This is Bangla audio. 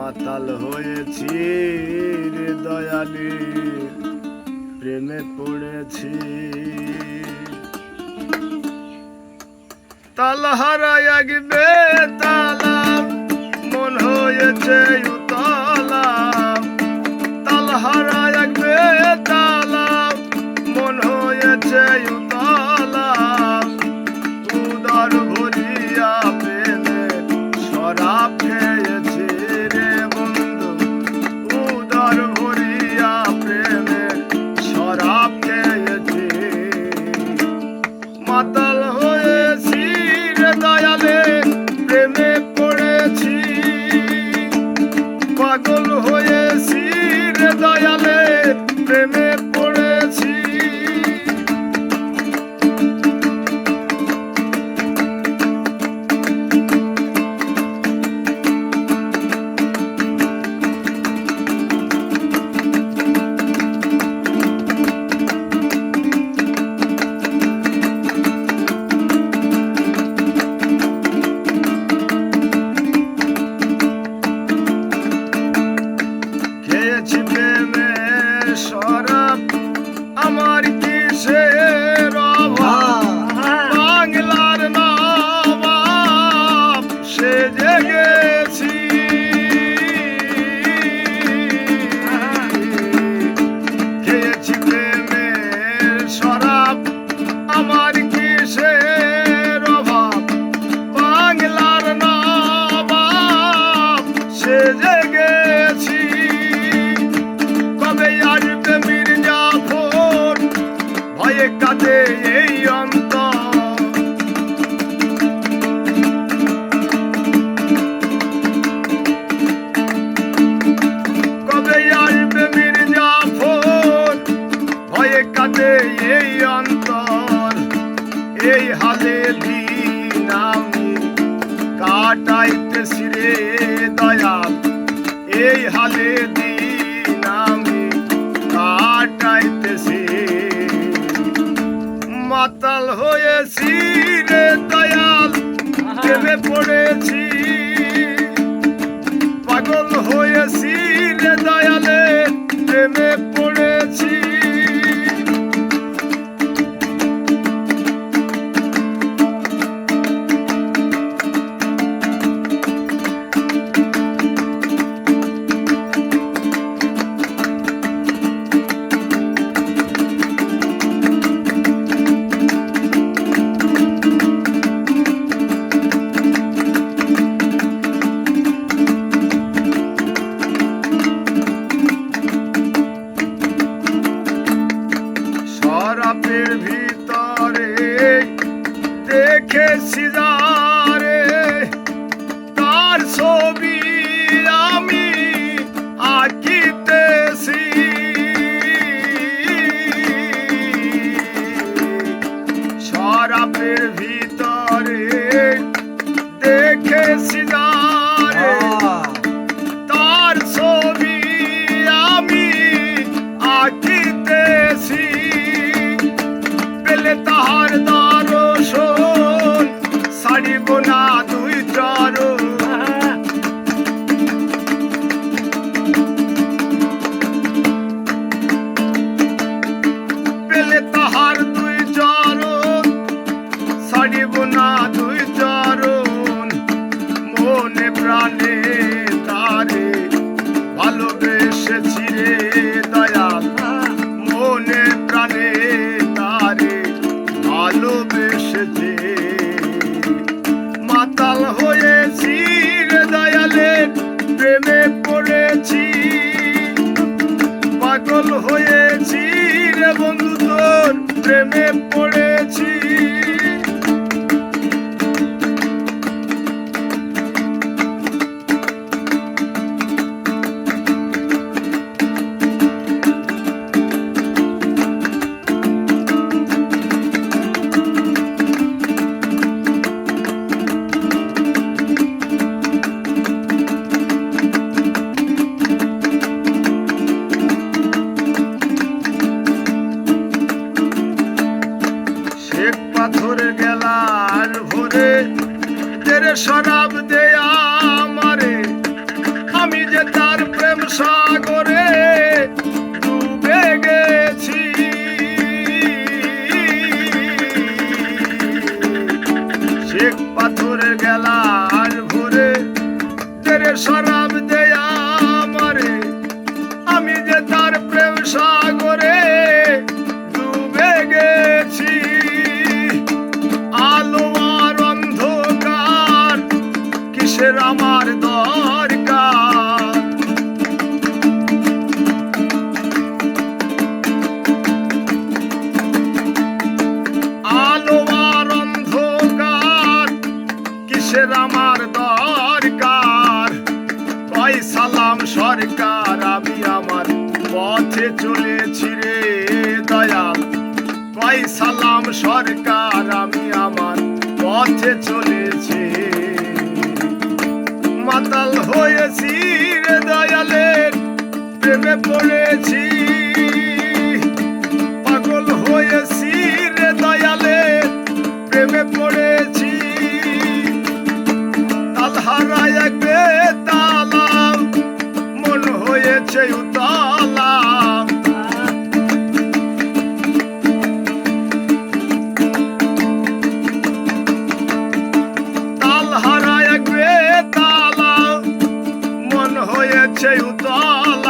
মাতাল হয়েছি রে দয়ালি প্রেমে পড়েছি। তাল হারা আগবে তালা মন হয়েছে দয়ালে ভয়ে কাঁদে এই অন্তর। কবে আসবে মির্জাফর ভয়ে কাঁদে এই অন্তর। এই হালে দিন আমি কাটাইতেছি রে দয়াল। এই হালে দিন মাতাল হয়েছি রে দয়াল কেবে পড়েছি দেখেছি যারে তার ছবি আমি আঁকিতেছি। শরাবের ভিতরে দেখেছি যারে তার ছবি আমি আঁকিতেছি। পেলে তাহার দর্শন ভালোবেসেছি রে দয়াল মনে প্রাণে তারে ভালোবেসেছি। মাতাল হয়েছি রে দয়ালে পড়েছি। পাগল হয়েছি রে বন্ধু তোর, প্রেমে পড়েছি। শরাব দেয়া আমারে, আমি যে তার প্রেম সাগরে ডুবে গেছি। শেখ পাথরের গেলার ভরে তেরে শরাব আমার দরকার। কয় সালাম সরকার, আমি আমার পথে চলেছি রে দয়াল। কয় সালাম সরকার, আমি আমার পথে চলেছি। মাতাল হয়েছি রে দয়ালের, প্রেমে পড়েছি। পাগল হয়েছি রে দয়ালের, প্রেমে পড়েছি। হয়েছে উতালা। তাল হারায় তালা মন হয়েছে উতলা।